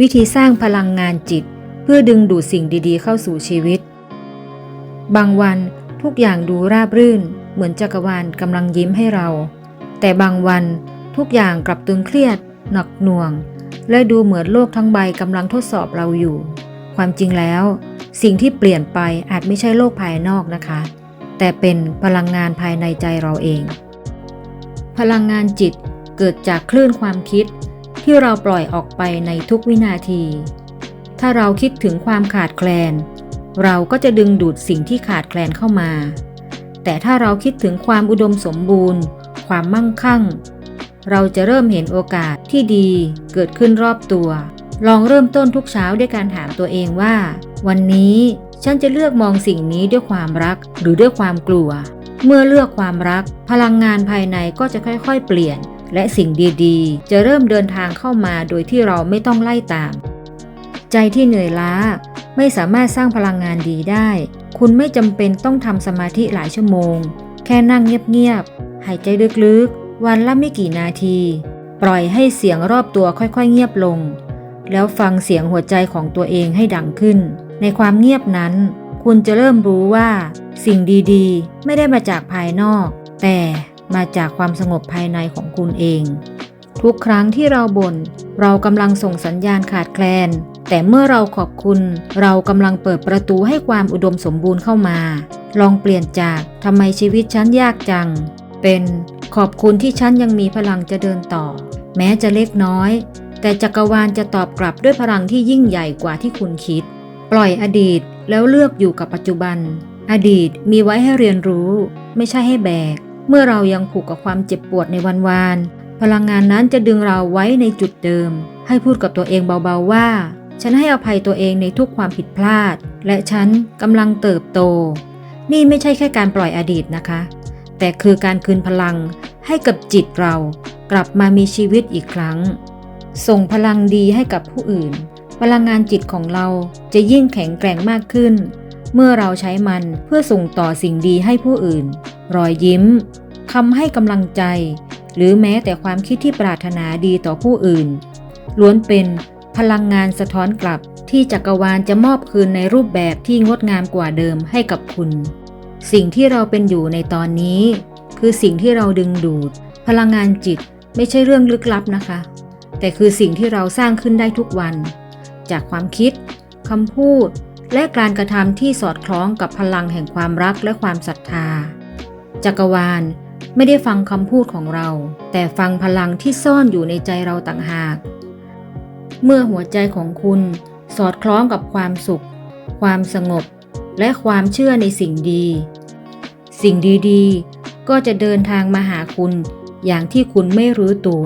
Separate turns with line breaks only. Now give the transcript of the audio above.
วิธีสร้างพลังงานจิต เพื่อดึงดูดสิ่งดีๆ เข้าสู่ชีวิต บางวันทุกอย่างดูราบรื่น เหมือนจักรวาลกำลังยิ้มให้เรา แต่บางวันทุกอย่างกลับตึงเครียด หนักหน่วง และดูเหมือนโลกทั้งใบกำลังทดสอบเราอยู่ ความจริงแล้ว สิ่งที่เปลี่ยนไปอาจไม่ใช่โลกภายนอกนะคะ แต่เป็นพลังงานภายในใจเราเอง พลังงานจิตเกิดจากคลื่นความคิด ที่เราปล่อยออกไปในทุกวินาที ถ้าเราคิดถึงความขาดแคลน เราก็จะดึงดูดสิ่งที่ขาดแคลนเข้ามา แต่ถ้าเราคิดถึงความอุดมสมบูรณ์ ความมั่งคั่ง เราจะเริ่มเห็นโอกาสที่ดีเกิดขึ้นรอบตัว ลองเริ่มต้นทุกเช้าด้วยการถามตัวเองว่า วันนี้ฉันจะเลือกมองสิ่งนี้ด้วยความรักหรือด้วยความกลัว เมื่อเลือกความรัก พลังงานภายในก็จะค่อยๆ เปลี่ยน และสิ่งดีๆ จะเริ่มเดินทางเข้ามาโดยที่เราไม่ต้องไล่ตาม ใจที่เหนื่อยล้าไม่สามารถสร้างพลังงานดีได้ คุณไม่จำเป็นต้องทำสมาธิหลายชั่วโมง แค่นั่งเงียบๆ หายใจลึกๆ วันละไม่กี่นาที ปล่อยให้เสียงรอบตัวค่อยๆ เงียบลง แล้วฟังเสียงหัวใจของตัวเองให้ดังขึ้น ในความเงียบนั้น คุณจะเริ่มรู้ว่า สิ่งดีๆ ไม่ได้มาจากภายนอก แต่ มาจากความสงบภายในของคุณเอง ทุกครั้งที่เราบน่นเรากำลังส่งสัญญาณขาดแคลน แต่เมื่อเราขอบคุณ เรากำลังเปิดประตูให้ความอุดมสมบูรณ์เข้ามา ลองเปลี่ยนจากทำไมชีวิตฉันยากจัง เป็นขอบคุณที่ฉันยังมีพลังจะเดินต่อ แม้จะเล็กน้อย แต่จักรวาลจะตอบกลับด้วยพลังที่ยิ่งใหญ่กว่าที่คุณคิด ปล่อยอดีตแล้วเลือกอยู่กับปัจจุบัน อดีตมีไว้ให้เรียนรู้ ไม่ใช่ให้แบก เมื่อเรายังผูกกับความเจ็บปวดในวันวานพลังงานนั้นจะดึงเราไว้ในจุดเดิม ให้พูดกับตัวเองเบาๆว่า ฉันให้อภัยตัวเองในทุกความผิดพลาด และฉันกำลังเติบโต นี่ไม่ใช่แค่การปล่อยอดีตนะคะ แต่คือการคืนพลังให้กับจิตเรา กลับมามีชีวิตอีกครั้ง ส่งพลังดีให้กับผู้อื่น พลังงานจิตของเราจะยิ่งแข็งแกร่งมากขึ้น เมื่อเราใช้มันเพื่อส่งต่อสิ่งดีให้ผู้อื่น รอยยิ้ม คำให้กำลังใจ หรือแม้แต่ความคิดที่ปรารถนาดีต่อผู้อื่น ล้วนเป็นพลังงานสะท้อนกลับที่จักรวาลจะมอบคืนในรูปแบบที่งดงามกว่าเดิมให้กับคุณ สิ่งที่เราเป็นอยู่ในตอนนี้ คือสิ่งที่เราดึงดูด พลังงานจิตไม่ใช่เรื่องลึกลับนะคะ แต่คือสิ่งที่เราสร้างขึ้นได้ทุกวัน จากความคิดคำพูด และการกระทำที่สอดคล้องกับพลังแห่งความรักและความศรัทธา จักรวาล ไม่ได้ฟังคำพูดของเรา แต่ฟังพลังที่ซ่อนอยู่ในใจเราต่างหาก เมื่อหัวใจของคุณสอดคล้องกับความสุข ความสงบ และความเชื่อในสิ่งดี สิ่งดีๆ ก็จะเดินทางมาหาคุณอย่างที่คุณไม่รู้ตัว